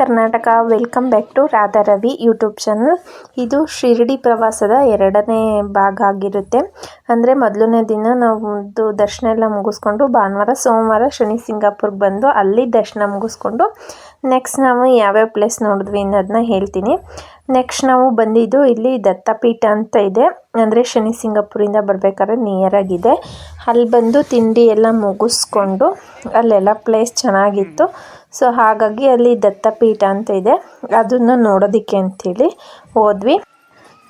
Karnataka. Welcome back to Radha Ravi YouTube channel ಇದು ಶಿರಡಿ ಪ್ರವಾಸದ ಎರಡನೇ ಭಾಗ ಆಗಿರುತ್ತೆ. ಅಂದರೆ ಮೊದಲನೇ ದಿನ ನಾವು ದರ್ಶನ ಎಲ್ಲ ಮುಗಿಸ್ಕೊಂಡು ಭಾನುವಾರ, ಸೋಮವಾರ ಶನಿ ಸಿಂಗಾಪುರ್ಗೆ ಬಂದು ಅಲ್ಲಿ ದರ್ಶನ ಮುಗಿಸ್ಕೊಂಡು ನೆಕ್ಸ್ಟ್ ನಾವು ಯಾವ್ಯಾವ ಪ್ಲೇಸ್ ನೋಡಿದ್ವಿ ಅನ್ನೋದನ್ನ ಹೇಳ್ತೀನಿ. ನೆಕ್ಸ್ಟ್ ನಾವು ಬಂದಿದ್ದು ಇಲ್ಲಿ ದತ್ತಪೀಠ ಅಂತ ಇದೆ. ಅಂದರೆ ಶನಿ ಸಿಂಗಾಪುರಿಂದ ಬರಬೇಕಾದ್ರೆ ನಿಯರ್ ಆಗಿದೆ. ಅಲ್ಲಿ ಬಂದು ತಿಂಡಿ ಎಲ್ಲ ಮುಗಿಸ್ಕೊಂಡು ಅಲ್ಲೆಲ್ಲ ಪ್ಲೇಸ್ ಚೆನ್ನಾಗಿತ್ತು. ಸೊ ಹಾಗಾಗಿ ಅಲ್ಲಿ ದತ್ತಪೀಠ ಅಂತ ಇದೆ. ಅದನ್ನು ನೋಡೋದಕ್ಕೆ ಅಂಥೇಳಿ ಹೋದ್ವಿ.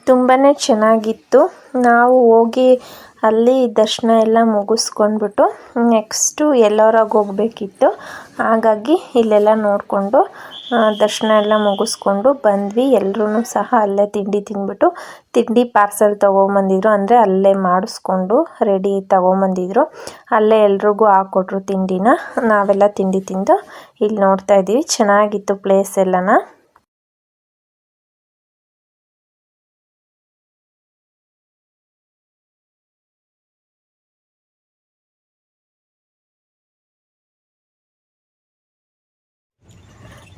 ತುಂಬಾ ಚೆನ್ನಾಗಿತ್ತು. ನಾವು ಹೋಗಿ ಅಲ್ಲಿ ದರ್ಶನ ಎಲ್ಲ ಮುಗಿಸ್ಕೊಂಡ್ಬಿಟ್ಟು ನೆಕ್ಸ್ಟು ಎಲ್ಲೋರಾಗಿ ಹೋಗಬೇಕಿತ್ತು. ಹಾಗಾಗಿ ಇಲ್ಲೆಲ್ಲ ನೋಡಿಕೊಂಡು ದರ್ಶನ ಎಲ್ಲ ಮುಗಿಸ್ಕೊಂಡು ಬಂದ್ವಿ. ಎಲ್ಲರೂ ಸಹ ಅಲ್ಲೇ ತಿಂಡಿ ತಿಂದ್ಬಿಟ್ಟು, ತಿಂಡಿ ಪಾರ್ಸೆಲ್ ತೊಗೊಂಬಂದಿದ್ರು. ಅಂದರೆ ಅಲ್ಲೇ ಮಾಡಿಸ್ಕೊಂಡು ರೆಡಿ ತೊಗೊಂಬಂದಿದ್ರು. ಅಲ್ಲೇ ಎಲ್ರಿಗೂ ಹಾಕ್ಕೊಟ್ರು ತಿಂಡಿನ. ನಾವೆಲ್ಲ ತಿಂಡಿ ತಿಂದು ಇಲ್ಲಿ ನೋಡ್ತಾ ಇದ್ದೀವಿ. ಚೆನ್ನಾಗಿತ್ತು ಪ್ಲೇಸ್ ಎಲ್ಲನ.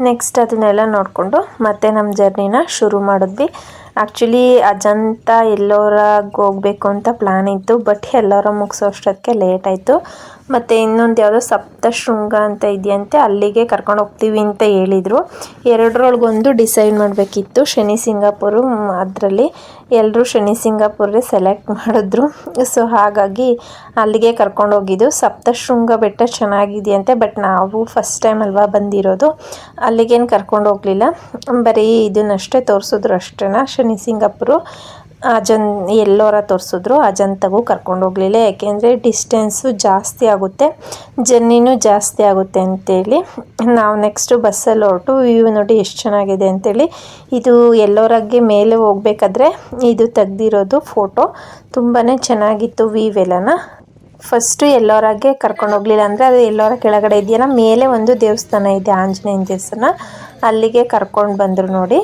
ನೆಕ್ಸ್ಟ್ ಅದನ್ನೆಲ್ಲ ನೋಡಿಕೊಂಡು ಮತ್ತೆ ನಮ್ಮ ಜರ್ನಿನ ಶುರು ಮಾಡಿದ್ವಿ. ಆ್ಯಕ್ಚುಲಿ ಅಜಂತ ಎಲ್ಲೋರಾಗ ಹೋಗಬೇಕು ಅಂತ ಪ್ಲ್ಯಾನ್ ಇತ್ತು ಬಟ್ ಎಲ್ಲೋರ ಮುಗಿಸೋ ಅಷ್ಟೊತ್ತಿಗೆ ಲೇಟ್ ಆಯಿತು. ಮತ್ತು ಇನ್ನೊಂದು ಯಾವುದೋ ಸಪ್ತಶೃಂಗ ಅಂತ ಇದೆಯಂತೆ, ಅಲ್ಲಿಗೆ ಕರ್ಕೊಂಡು ಹೋಗ್ತೀವಿ ಅಂತ ಹೇಳಿದರು. ಎರಡರೊಳಗೊಂದು ಡಿಸೈಡ್ ಮಾಡಬೇಕಿತ್ತು. ಶನಿ ಸಿಂಗಾಪುರು ಅದರಲ್ಲಿ ಎಲ್ಲರೂ ಶನಿ ಸಿಂಗಾಪುರೇ ಸೆಲೆಕ್ಟ್ ಮಾಡಿದ್ರು. ಸೊ ಹಾಗಾಗಿ ಅಲ್ಲಿಗೆ ಕರ್ಕೊಂಡು ಹೋಗಿದ್ದು. ಸಪ್ತಶೃಂಗ ಬೆಟ್ಟ ಚೆನ್ನಾಗಿದೆಯಂತೆ ಬಟ್ ನಾವು ಫಸ್ಟ್ ಟೈಮ್ ಅಲ್ವಾ ಬಂದಿರೋದು, ಅಲ್ಲಿಗೇನು ಕರ್ಕೊಂಡು ಹೋಗಲಿಲ್ಲ. ಬರೀ ಇದನ್ನಷ್ಟೇ ತೋರಿಸಿದ್ರು ಅಷ್ಟೇನಾ? ಶನಿ ಸಿಂಗಾಪುರು ಅಜನ್ ಎಲ್ಲೋರ ತೋರಿಸಿದ್ರು, ಅಜಂತಗೂ ಕರ್ಕೊಂಡು ಹೋಗಲಿಲ್ಲ. ಯಾಕೆಂದರೆ ಡಿಸ್ಟೆನ್ಸು ಜಾಸ್ತಿ ಆಗುತ್ತೆ ಜರ್ನಿನೂ ಜಾಸ್ತಿ ಆಗುತ್ತೆ ಅಂತೇಳಿ. ನಾವು ನೆಕ್ಸ್ಟು ಬಸ್ಸಲ್ಲಿ ಹೊರಟು ವ್ಯೂ ನೋಡಿ ಎಷ್ಟು ಚೆನ್ನಾಗಿದೆ ಅಂತೇಳಿ. ಇದು ಎಲ್ಲೋರಾಗೆ ಮೇಲೆ ಹೋಗ್ಬೇಕಾದ್ರೆ ಇದು ತೆಗ್ದಿರೋದು ಫೋಟೋ ತುಂಬಾ ಚೆನ್ನಾಗಿತ್ತು ವ್ಯೂ ಎಲ್ಲನ. ಫಸ್ಟು ಎಲ್ಲೋರಾಗೆ ಕರ್ಕೊಂಡು ಹೋಗಲಿಲ್ಲ ಅಂದರೆ ಅದು ಎಲ್ಲೋರ ಕೆಳಗಡೆ ಇದೆಯಲ್ಲ, ಮೇಲೆ ಒಂದು ದೇವಸ್ಥಾನ ಇದೆ, ಆಂಜನೇಯನ ದೇವಸ್ಥಾನ. ಅಲ್ಲಿಗೆ ಕರ್ಕೊಂಡು ಬಂದರು ನೋಡಿ.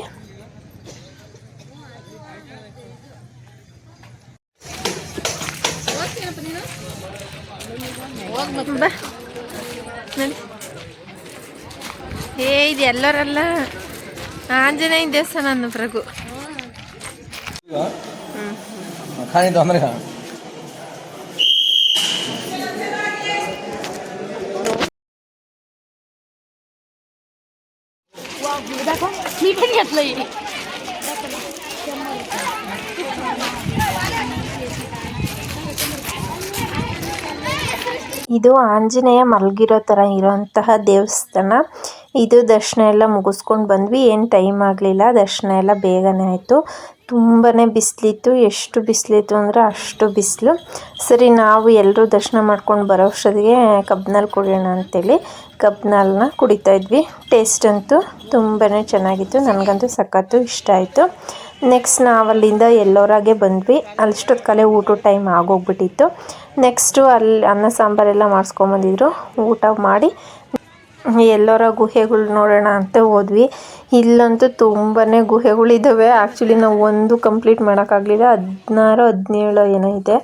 ಬಾ ನಡಿ ಏ ಇದು ಎಲ್ಲರಲ್ಲ ಆಂಜನೇಯ ದೇವಸ್ಥಾನ ಅನ್ನು ಪ್ರಭು खाने तो ಇದು ಆಂಜನೇಯ ಮಲಗಿರೋ ಥರ ಇರುವಂತಹ ದೇವಸ್ಥಾನ. ಇದು ದರ್ಶನ ಎಲ್ಲ ಮುಗಿಸ್ಕೊಂಡು ಬಂದ್ವಿ. ಏನು ಟೈಮ್ ಆಗಲಿಲ್ಲ. ದರ್ಶನ ಎಲ್ಲ ಬೇಗನೆ ಆಯಿತು. ತುಂಬಾ ಬಿಸಿಲಿತ್ತು. ಎಷ್ಟು ಬಿಸಿಲಿತ್ತು ಅಂದರೆ ಅಷ್ಟು ಬಿಸಿಲು. ಸರಿ, ನಾವು ಎಲ್ಲರೂ ದರ್ಶನ ಮಾಡ್ಕೊಂಡು ಬರೋ ಅಷ್ಟೊತ್ತಿಗೆ ಕಬ್ನಲ್ಲಿ ಕುಡಿಯೋಣ ಅಂತೇಳಿ ಕಬ್ನಲ್ನ ಕುಡಿತಾ ಇದ್ವಿ. ಟೇಸ್ಟ್ ಅಂತೂ ತುಂಬಾ ಚೆನ್ನಾಗಿತ್ತು. ನನಗಂತೂ ಸಖತ್ತು ಇಷ್ಟ ಆಯಿತು. ನೆಕ್ಸ್ಟ್ ನಾವು ಅಲ್ಲಿಂದ ಎಲ್ಲೋರಾಗೆ ಬಂದ್ವಿ. ಅಲ್ಲಿಷ್ಟೊತ್ತು ಕಲೆ ಊಟದ ಟೈಮ್ ಆಗೋಗ್ಬಿಟ್ಟಿತ್ತು. ನೆಕ್ಸ್ಟು ಅಲ್ಲಿ ಅನ್ನ ಸಾಂಬಾರೆಲ್ಲ ಮಾಡಿಸ್ಕೊಂಬಂದಿದ್ರು. ಊಟ ಮಾಡಿ ಎಲ್ಲೋರ ಗುಹೆಗಳು ನೋಡೋಣ ಅಂತ ಹೋದ್ವಿ. ಇಲ್ಲಂತೂ ತುಂಬಾ ಗುಹೆಗಳಿದ್ದಾವೆ ಆ್ಯಕ್ಚುಲಿ ನಾವು ಒಂದು ಕಂಪ್ಲೀಟ್ ಮಾಡೋಕ್ಕಾಗಲಿಲ್ಲ. ಹದಿನಾರು, ಹದಿನೇಳು ಏನೋ ಇದೆ.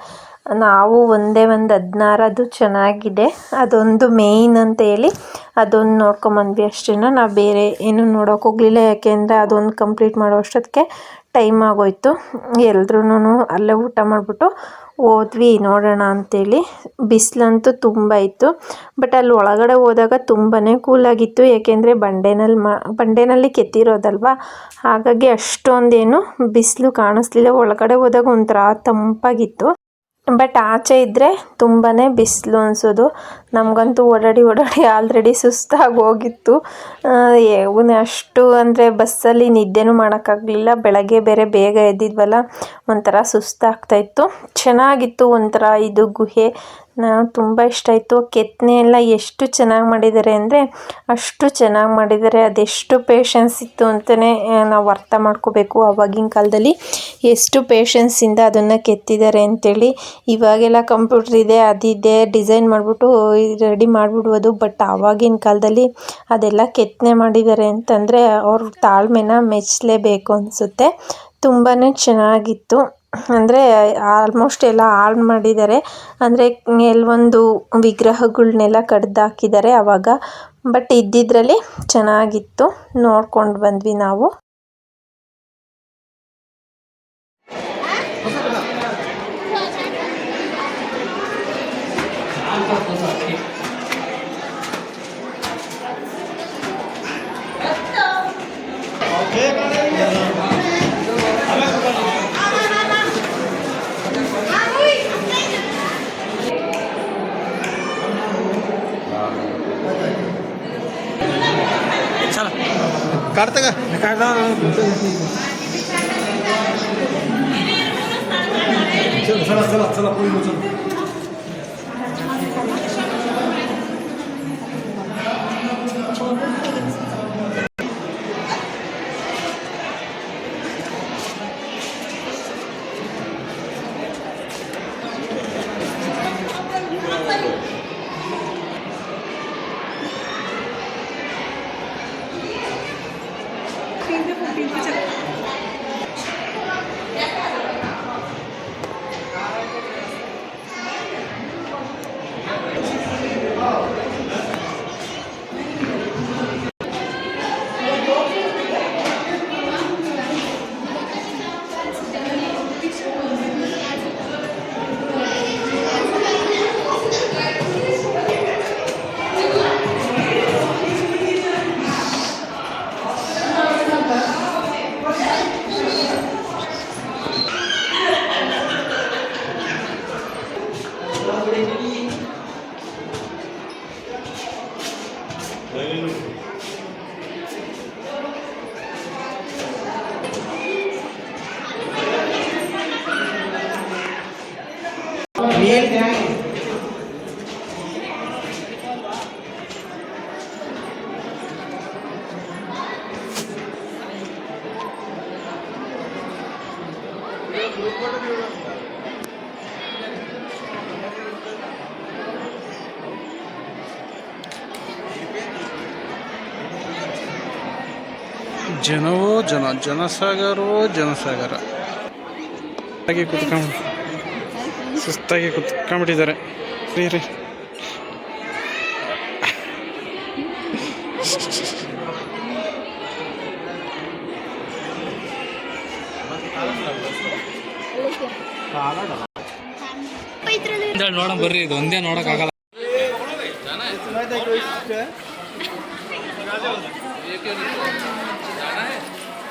ನಾವು ಒಂದೇ ಒಂದು ಹದಿನಾರು, ಅದು ಚೆನ್ನಾಗಿದೆ. ಅದೊಂದು ಮೇಯ್ನ್ ಅಂತ ಹೇಳಿ ಅದೊಂದು ನೋಡ್ಕೊಂಬಂದ್ವಿ ಅಷ್ಟೇ ನಾವು ಬೇರೆ ಏನೂ ನೋಡೋಕ್ಕೋಗ್ಲಿಲ್ಲ ಯಾಕೆಂದರೆ ಅದೊಂದು ಕಂಪ್ಲೀಟ್ ಮಾಡೋ ಅಷ್ಟೊತ್ತಿಗೆ ಟೈಮ್ ಆಗೋಯಿತು. ಎಲ್ರೂನು ಅಲ್ಲೇ ಊಟ ಮಾಡಿಬಿಟ್ಟು ಹೋದ್ವಿ. ನೋಡೋಣ ಅಂಥೇಳಿ ಬಿಸಿಲಂತೂ ತುಂಬ ಇತ್ತು. ಬಟ್ ಅಲ್ಲಿ ಒಳಗಡೆ ಹೋದಾಗ ತುಂಬಾ ಕೂಲಾಗಿತ್ತು ಏಕೆಂದರೆ ಬಂಡೆನಲ್ಲಿ ಮಾ, ಬಂಡೆನಲ್ಲಿ ಕೆತ್ತಿರೋದಲ್ವ? ಹಾಗಾಗಿ ಅಷ್ಟೊಂದೇನು ಬಿಸಿಲು ಕಾಣಿಸ್ಲಿಲ್ಲ. ಒಳಗಡೆ ಹೋದಾಗ ಒಂಥರ ತಂಪಾಗಿತ್ತು. ಬಟ್ ಆಚೆ ಇದ್ದರೆ ತುಂಬಾ ಬಿಸಿಲು ಅನಿಸೋದು. ನಮಗಂತೂ ಓಡಾಡಿ ಓಡಾಡಿ ಆಲ್ರೆಡಿ ಸುಸ್ತಾಗಿ ಹೋಗಿತ್ತು. ಅಷ್ಟು ಅಂದರೆ ಬಸ್ಸಲ್ಲಿ ನಿದ್ದೆನೂ ಮಾಡೋಕ್ಕಾಗಲಿಲ್ಲ. ಬೆಳಗ್ಗೆ ಬೇರೆ ಬೇಗ ಎದ್ದಿದ್ವಲ್ಲ, ಒಂಥರ ಸುಸ್ತಾಗ್ತಾಯಿತ್ತು ಚೆನ್ನಾಗಿತ್ತು ಒಂಥರ ಇದು ಗುಹೆ. ನಾವು ತುಂಬ ಇಷ್ಟ ಆಯಿತು. ಕೆತ್ತನೆ ಎಲ್ಲ ಎಷ್ಟು ಚೆನ್ನಾಗಿ ಮಾಡಿದ್ದಾರೆ ಅಂದರೆ ಅಷ್ಟು ಚೆನ್ನಾಗಿ ಮಾಡಿದ್ದಾರೆ. ಅದೆಷ್ಟು ಪೇಷನ್ಸ್ ಇತ್ತು ಅಂತಲೇ ನಾವು ಅರ್ಥ ಮಾಡ್ಕೋಬೇಕು ಆವಾಗಿನ ಕಾಲದಲ್ಲಿ. ಎಷ್ಟು ಪೇಷನ್ಸಿಂದ ಅದನ್ನು ಕೆತ್ತಿದ್ದಾರೆ ಅಂತೇಳಿ. ಇವಾಗೆಲ್ಲ ಕಂಪ್ಯೂಟ್ರ್ ಇದೆ, ಅದಿದೆ ಡಿಸೈನ್ ಮಾಡಿಬಿಟ್ಟು ರೆಡಿ ಮಾಡಿಬಿಡ್ಬೋದು ಬಟ್ ಆವಾಗಿನ ಕಾಲದಲ್ಲಿ ಅದೆಲ್ಲ ಕೆತ್ತನೆ ಮಾಡಿದ್ದಾರೆ ಅಂತಂದರೆ ಅವ್ರ ತಾಳ್ಮೆನ ಮೆಚ್ಚಲೇಬೇಕು ಅನಿಸುತ್ತೆ. ತುಂಬಾ ಚೆನ್ನಾಗಿತ್ತು. ಅಂದರೆ ಆಲ್ಮೋಸ್ಟ್ ಎಲ್ಲ ಹಾಳು ಮಾಡಿದ್ದಾರೆ ಅಂದರೆ ಕೆಲವೊಂದು ವಿಗ್ರಹಗಳನ್ನೆಲ್ಲ ಕಡ್ದು ಹಾಕಿದ್ದಾರೆ ಆವಾಗ ಬಟ್ ಇದ್ದಿದ್ರಲ್ಲಿ ಚೆನ್ನಾಗಿತ್ತು. ನೋಡ್ಕೊಂಡು ಬಂದ್ವಿ ನಾವು. काढतं का चला चला चला ಜನವೋ ಜನ ಜನಸಾಗರವೋ ಜನಸಾಗರ. ಹಾಗೆ ಕುತ್ಕೊಂಡ್ ಸುಸ್ತಾಗಿ ಕುತ್ಕೊಂಡ್ಬಿಟ್ಟಿದ್ದಾರೆ. ರೀ ರೀ. ನೋಡೋಣ ಬರ್ರಿ ಇದು ಒಂದೇ ನೋಡೋಕ್ಕಾಗಲ್ಲ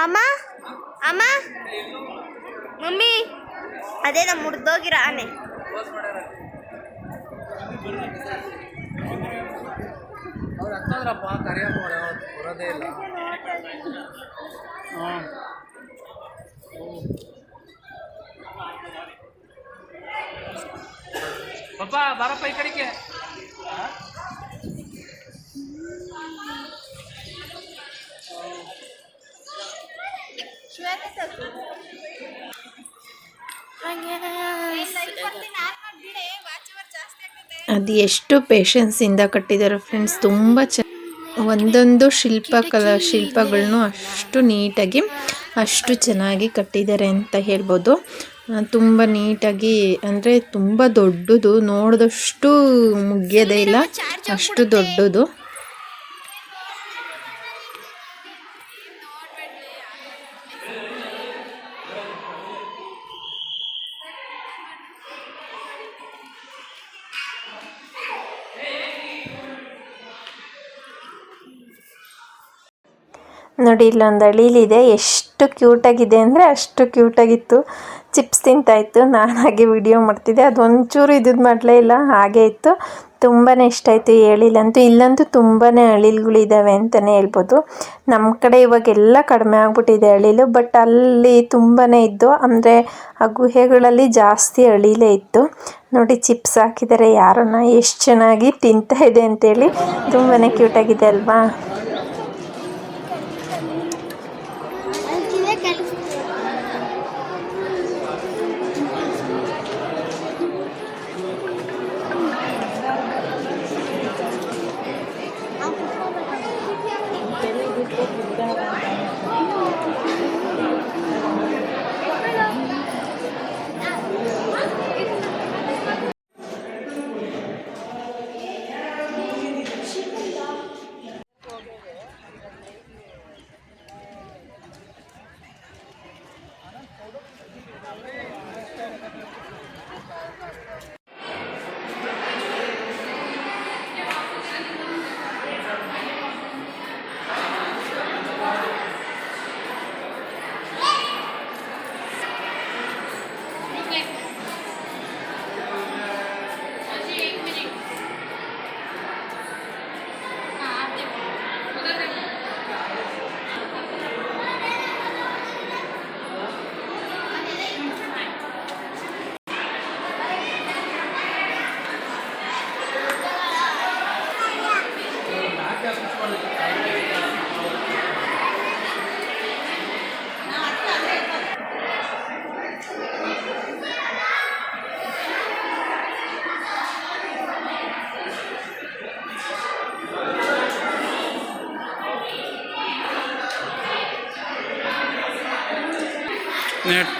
ಅಮ್ಮ ಅಮ್ಮ ಮಮ್ಮಿ ಅದೇ ನಮ್ಮ ಮುಡ್ದೋಗಿರೋ ಆನೆ. ಅವ್ರು ಹತ್ತಂದ್ರಪ್ಪ ಕರಿಯಪ್ಪ ಬರೋದೇ ಇಲ್ಲ. ಪಪ್ಪ ಬಾರಪ್ಪ ಈ ಕಡೆಗೆ. ಅದು ಎಷ್ಟು ಪೇಷನ್ಸಿಂದ ಕಟ್ಟಿದ್ದಾರೆ ಫ್ರೆಂಡ್ಸ್ ತುಂಬ ಚ ಒಂದೊಂದು ಶಿಲ್ಪ ಕಲಾ ಶಿಲ್ಪಗಳನ್ನು ಅಷ್ಟು ನೀಟಾಗಿ ಅಷ್ಟು ಚೆನ್ನಾಗಿ ಕಟ್ಟಿದ್ದಾರೆ ಅಂತ ಹೇಳ್ಬೋದು. ತುಂಬ ನೀಟಾಗಿ, ಅಂದರೆ ತುಂಬ ದೊಡ್ಡದು. ನೋಡಿದಷ್ಟು ಮುಗಿಯೋದೇ ಇಲ್ಲ. ಅಷ್ಟು ದೊಡ್ಡದು. ನೋಡಿ, ಇಲ್ಲೊಂದು ಅಳಿಲಿದೆ ಎಷ್ಟು ಕ್ಯೂಟಾಗಿದೆ ಅಂದರೆ ಅಷ್ಟು ಕ್ಯೂಟಾಗಿತ್ತು ಚಿಪ್ಸ್ ತಿಂತಾಯಿತ್ತು ನಾನು ಹಾಗೆ ವಿಡಿಯೋ ಮಾಡ್ತಿದ್ದೆ. ಅದು ಒಂಚೂರು ಇದ್ದು ಮಾಡಲೇ ಇಲ್ಲ, ಹಾಗೆ ಇತ್ತು. ತುಂಬಾ ಇಷ್ಟ ಆಯಿತು ಹೇಳಿಲ್ಲಂತೂ ಇಲ್ಲಂತೂ ತುಂಬಾ ಅಳಿಲ್ಗಳಿದ್ದಾವೆ ಅಂತಲೇ ಹೇಳ್ಬೋದು. ನಮ್ಮ ಕಡೆ ಇವಾಗೆಲ್ಲ ಕಡಿಮೆ ಆಗಿಬಿಟ್ಟಿದೆ ಅಳಿಲು ಬಟ್ ಅಲ್ಲಿ ತುಂಬಾ ಇದ್ದು, ಅಂದರೆ ಆ ಗುಹೆಗಳಲ್ಲಿ ಜಾಸ್ತಿ ಅಳಿಲೇ ಇತ್ತು. ನೋಡಿ, ಚಿಪ್ಸ್ ಹಾಕಿದ್ದಾರೆ ಯಾರನ್ನ, ಎಷ್ಟು ಚೆನ್ನಾಗಿ ತಿಂತಾ ಇದೆ ಅಂತೇಳಿ. ತುಂಬಾ ಕ್ಯೂಟಾಗಿದೆ ಅಲ್ವಾ?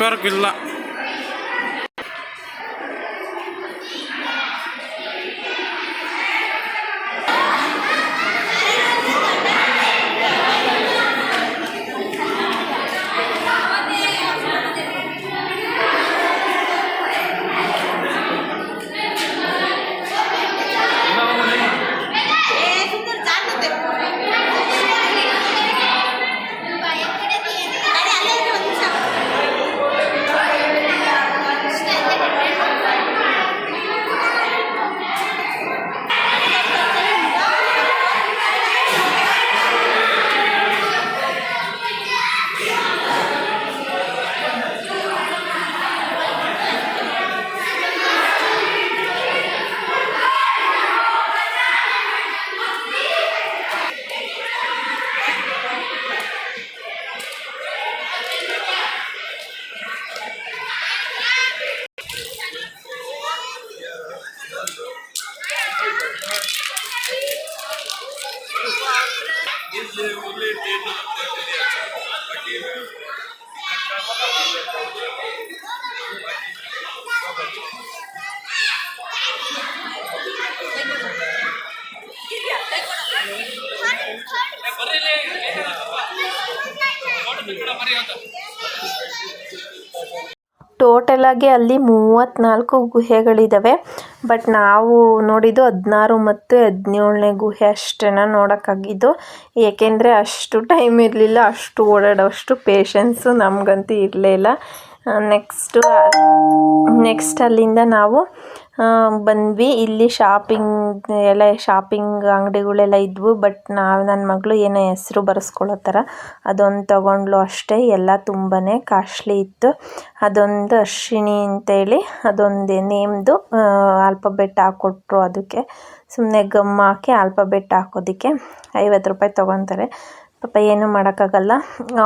ನೆಟ್ವರ್ಕ್ ಇಲ್ಲ ಟೋಟಲಾಗಿ ಅಲ್ಲಿ ಮೂವತ್ತ್ನಾಲ್ಕು ಗುಹೆಗಳಿದ್ದಾವೆ ಬಟ್ ನಾವು ನೋಡಿದ್ದು ಹದಿನಾರು ಮತ್ತು ಹದಿನೇಳನೇ ಗುಹೆ ಅಷ್ಟೇನ ನೋಡೋಕ್ಕಾಗಿದ್ದು. ಏಕೆಂದರೆ ಅಷ್ಟು ಟೈಮ್ ಇರಲಿಲ್ಲ, ಅಷ್ಟು ಓಡಾಡೋಷ್ಟು ಪೇಷನ್ಸು ನಮಗಂತೂ ಇರಲೇ ಇಲ್ಲ. ನೆಕ್ಸ್ಟು ನೆಕ್ಸ್ಟ್ ಅಲ್ಲಿಂದ ನಾವು ಬಂದ್ವಿ. ಇಲ್ಲಿ ಶಾಪಿಂಗ್ ಎಲ್ಲ ಶಾಪಿಂಗ್ ಅಂಗಡಿಗಳೆಲ್ಲ ಇದ್ವು ಬಟ್ ನಾವು ನನ್ನ ಮಗಳು ಏನೋ ಹೆಸರು ಬರೆಸ್ಕೊಳ್ಳೋ ಥರ ಅದೊಂದು ತಗೊಂಡ್ಲು ಅಷ್ಟೇ. ಎಲ್ಲ ತುಂಬಾ ಕಾಸ್ಟ್ಲಿ ಇತ್ತು. ಅದೊಂದು ಅಶ್ವಿನಿ ಅಂತೇಳಿ, ಅದೊಂದು ನೇಮ್ದು ಆಲ್ಫಬೆಟ್ ಹಾಕ್ಕೊಟ್ರು ಅದಕ್ಕೆ. ಸುಮ್ಮನೆ ಗಮ್ ಹಾಕಿ ಆಲ್ಫಬೆಟ್ ಹಾಕೋದಕ್ಕೆ ಐವತ್ತು ರೂಪಾಯಿ ತೊಗೊತಾರೆ. ಪಾಪ ಏನೂ ಮಾಡೋಕ್ಕಾಗಲ್ಲ.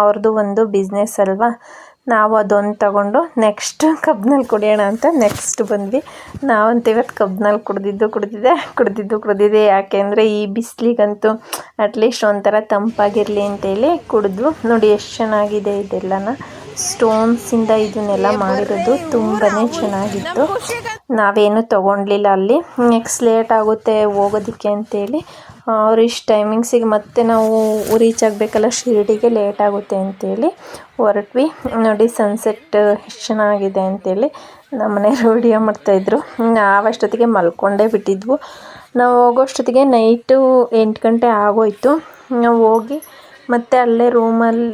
ಅವ್ರದ್ದು ಒಂದು ಬಿಸ್ನೆಸ್ ಅಲ್ವಾ? ನಾವು ಅದೊಂದು ತಗೊಂಡು ನೆಕ್ಸ್ಟ್ ಕಬ್ಬಿನಲ್ಲಿ ಕುಡಿಯೋಣ ಅಂತ ನೆಕ್ಸ್ಟ್ ಬಂದ್ವಿ. ನಾವಂತೂ ಇವತ್ತು ಕಬ್ನಲ್ಲಿ ಕುಡ್ದಿದ್ದು ಕುಡ್ದಿದ್ದೆ ಕುಡ್ದಿದ್ದು ಕುಡ್ದಿದ್ದೆ ಯಾಕೆಂದರೆ ಈ ಬಿಸಿಲಿಗಂತೂ ಅಟ್ಲೀಸ್ಟ್ ಒಂಥರ ತಂಪಾಗಿರಲಿ ಅಂತೇಳಿ ಕುಡಿದ್ವು. ನೋಡಿ, ಎಷ್ಟು ಚೆನ್ನಾಗಿದೆ ಇದೆಲ್ಲನ. ಸ್ಟೋನ್ಸಿಂದ ಇದನ್ನೆಲ್ಲ ಮಾಡಿರೋದು ತುಂಬಾ ಚೆನ್ನಾಗಿತ್ತು. ನಾವೇನು ತೊಗೊಂಡ್ಲಿಲ್ಲ ಅಲ್ಲಿ. ನೆಕ್ಸ್ಟ್ ಲೇಟ್ ಆಗುತ್ತೆ ಹೋಗೋದಕ್ಕೆ ಅಂತೇಳಿ ಅವ್ರು ಇಷ್ಟು ಟೈಮಿಂಗ್ಸಿಗೆ ಮತ್ತೆ ನಾವು ರೀಚ್ ಆಗಬೇಕಲ್ಲ ಶಿರಡಿಗೆ ಲೇಟ್ ಆಗುತ್ತೆ ಅಂತೇಳಿ ಹೊರಟ್ವಿ. ನೋಡಿ ಸನ್ಸೆಟ್ ಎಷ್ಟು ಚೆನ್ನಾಗಿದೆ ಅಂತೇಳಿ ನಮ್ಮ ರೋಡಿಯೋ ಮಾಡ್ತಾಯಿದ್ರು ನಾವಷ್ಟೊತ್ತಿಗೆ ಮಲ್ಕೊಂಡೇ ಬಿಟ್ಟಿದ್ವು. ನಾವು ಹೋಗೋಷ್ಟೊತ್ತಿಗೆ ನೈಟು ಎಂಟು ಗಂಟೆ ಆಗೋಯ್ತು. ನಾವು ಹೋಗಿ ಮತ್ತು ಅಲ್ಲೇ ರೂಮಲ್ಲಿ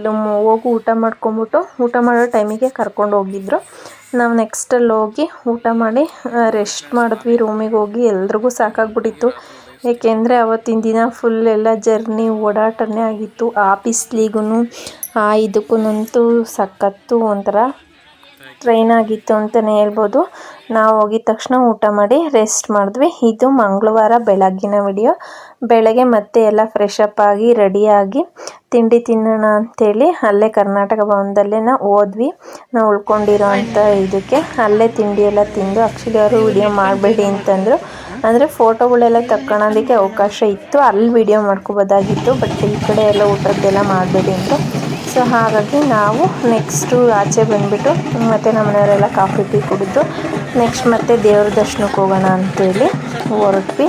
ಹೋಗಿ ಊಟ ಮಾಡ್ಕೊಂಬಿಟ್ಟು ಊಟ ಮಾಡೋ ಟೈಮಿಗೆ ಕರ್ಕೊಂಡು ಹೋಗಿದ್ರು. ನಾವು ನೆಕ್ಸ್ಟಲ್ಲಿ ಹೋಗಿ ಊಟ ಮಾಡಿ ರೆಸ್ಟ್ ಮಾಡಿದ್ವಿ ರೂಮಿಗೆ ಹೋಗಿ. ಎಲ್ರಿಗೂ ಸಾಕಾಗ್ಬಿಟ್ಟಿತ್ತು. ಏಕೆಂದರೆ ಅವತ್ತಿನ ದಿನ ಫುಲ್ ಎಲ್ಲ ಜರ್ನಿ ಓಡಾಟನೇ ಆಗಿತ್ತು. ಆ ಬಿಸ್ಲಿಗೂ ಆ, ಇದಕ್ಕೂನಂತೂ ಸಖತ್ತು ಒಂಥರ ಟ್ರೈನ್ ಆಗಿತ್ತು ಅಂತಲೇ ಹೇಳ್ಬೋದು. ನಾವು ಹೋಗಿದ ತಕ್ಷಣ ಊಟ ಮಾಡಿ ರೆಸ್ಟ್ ಮಾಡಿದ್ವಿ. ಇದು ಮಂಗಳವಾರ ಬೆಳಗ್ಗಿನ ವಿಡಿಯೋ ಬೆಳಗ್ಗೆ ಮತ್ತೆ ಎಲ್ಲ ಫ್ರೆಶ್ ಅಪ್ ಆಗಿ ರೆಡಿಯಾಗಿ ತಿಂಡಿ ತಿನ್ನೋಣ ಅಂತೇಳಿ ಅಲ್ಲೇ ಕರ್ನಾಟಕ ಭವನದಲ್ಲೇ ನಾವು ಹೋದ್ವಿ ನಾವು ಉಳ್ಕೊಂಡಿರೋ ಅಂಥ ಇದಕ್ಕೆ ಅಲ್ಲೇ ತಿಂಡಿ ಎಲ್ಲ ತಿಂದು ಆ್ಯಕ್ಚುಲಿ ಅವರು ವಿಡಿಯೋ ಮಾಡಬೇಡಿ ಅಂತಂದರು. ಅಂದರೆ ಫೋಟೋಗಳೆಲ್ಲ ತಕ್ಕೊಳೋದಕ್ಕೆ ಅವಕಾಶ ಇತ್ತು. ಅಲ್ಲಿ ವಿಡಿಯೋ ಮಾಡ್ಕೋಬೋದಾಗಿತ್ತು. ಬಟ್ ಈ ಕಡೆ ಎಲ್ಲ ಊಟದ್ದೆಲ್ಲ ಮಾಡಬೇಡಿ ಅಂತ ಸೊ ಹಾಗಾಗಿ ನಾವು ನೆಕ್ಸ್ಟು ಆಚೆ ಬಂದುಬಿಟ್ಟು ಮತ್ತು ನಮ್ಮ ಮನೆಯವರೆಲ್ಲ ಕಾಫಿ, ಟೀ ಕುಡಿದು ನೆಕ್ಸ್ಟ್ ಮತ್ತೆ ದೇವ್ರ ದರ್ಶನಕ್ಕೆ ಹೋಗೋಣ ಅಂತೇಳಿ ಹೊರಟ್ವಿ.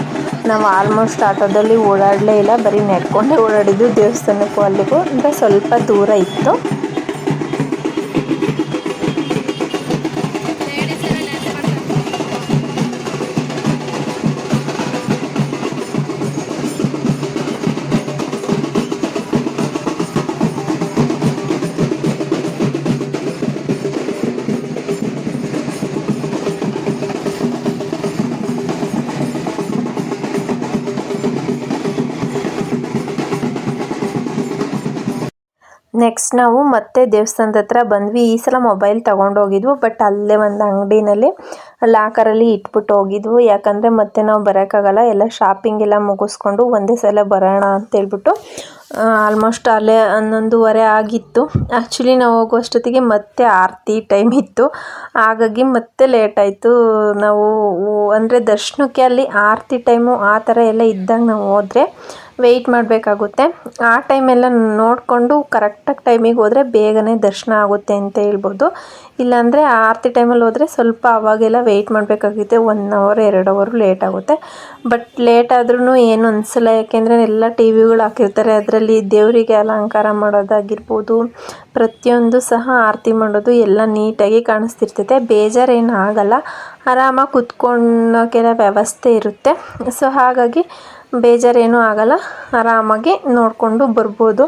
ನಾವು ಆಲ್ಮೋಸ್ಟ್ ಆಟೋದಲ್ಲಿ ಓಡಾಡಲೇ ಇಲ್ಲ, ಬರೀ ನಡ್ಕೊಂಡೇ ಓಡಾಡಿದ್ದು ದೇವಸ್ಥಾನಕ್ಕೂ ಅಲ್ಲಿಗೂ. ಅಂದರೆ ಸ್ವಲ್ಪ ದೂರ ಇತ್ತು. ನೆಕ್ಸ್ಟ್ ನಾವು ಮತ್ತೆ ದೇವಸ್ಥಾನದ ಹತ್ರ ಬಂದ್ವಿ. ಈ ಸಲ ಮೊಬೈಲ್ ತೊಗೊಂಡೋಗಿದ್ವು ಬಟ್ ಅಲ್ಲೇ ಒಂದು ಅಂಗಡಿನಲ್ಲಿ ಲಾಕರಲ್ಲಿ ಇಟ್ಬಿಟ್ಟು ಹೋಗಿದ್ವು. ಯಾಕಂದರೆ ಮತ್ತೆ ನಾವು ಬರೋಕ್ಕಾಗಲ್ಲ. ಎಲ್ಲ ಶಾಪಿಂಗ್ ಎಲ್ಲ ಮುಗಿಸ್ಕೊಂಡು ಒಂದೇ ಸಲ ಬರೋಣ ಅಂತೇಳ್ಬಿಟ್ಟು ಆಲ್ಮೋಸ್ಟ್ ಅಲ್ಲೇ ಹನ್ನೊಂದುವರೆ ಆಗಿತ್ತು. ಆ್ಯಕ್ಚುಲಿ ನಾವು ಹೋಗುವಷ್ಟೊತ್ತಿಗೆ ಮತ್ತೆ ಆರತಿ ಟೈಮ್ ಇತ್ತು. ಹಾಗಾಗಿ ಮತ್ತೆ ಲೇಟ್ ಆಯಿತು. ನಾವು ಅಂದರೆ ದರ್ಶನಕ್ಕೆ ಅಲ್ಲಿ ಆರತಿ ಟೈಮು ಆ ಥರ ಎಲ್ಲ ಇದ್ದಾಗ ನಾವು ಹೋದರೆ ವೆಯ್ಟ್ ಮಾಡಬೇಕಾಗುತ್ತೆ. ಆ ಟೈಮೆಲ್ಲ ನೋಡಿಕೊಂಡು ಕರೆಕ್ಟಾಗಿ ಟೈಮಿಗೆ ಹೋದರೆ ಬೇಗನೆ ದರ್ಶನ ಆಗುತ್ತೆ ಅಂತ ಹೇಳ್ಬೋದು. ಇಲ್ಲಾಂದರೆ ಆರತಿ ಟೈಮಲ್ಲಿ ಹೋದರೆ ಸ್ವಲ್ಪ ಅವಾಗೆಲ್ಲ ವೆಯ್ಟ್ ಮಾಡಬೇಕಾಗುತ್ತೆ. ಒನ್ ಅವರ್ ಎರಡು ಅವರು ಲೇಟ್ ಆಗುತ್ತೆ. ಬಟ್ ಲೇಟ್ ಆದ್ರೂ ಏನು ಅನಿಸಲ್ಲ. ಯಾಕೆಂದರೆ ಎಲ್ಲ ಟಿ ವಿಗಳು ಹಾಕಿರ್ತಾರೆ. ಅದರಲ್ಲಿ ದೇವರಿಗೆ ಅಲಂಕಾರ ಮಾಡೋದಾಗಿರ್ಬೋದು. ಪ್ರತಿಯೊಂದು ಸಹ ಆರತಿ ಮಾಡೋದು ಎಲ್ಲ ನೀಟಾಗಿ ಕಾಣಿಸ್ತಿರ್ತೈತೆ. ಬೇಜಾರೇನು ಆಗಲ್ಲ. ಆರಾಮಾಗಿ ಕುತ್ಕೊಳ್ಳೋಕ್ಕೆಲ್ಲ ವ್ಯವಸ್ಥೆ ಇರುತ್ತೆ. ಸೊ ಹಾಗಾಗಿ ಬೇಜಾರೇನೂ ಆಗಲ್ಲ, ಆರಾಮಾಗಿ ನೋಡಿಕೊಂಡು ಬರ್ಬೋದು.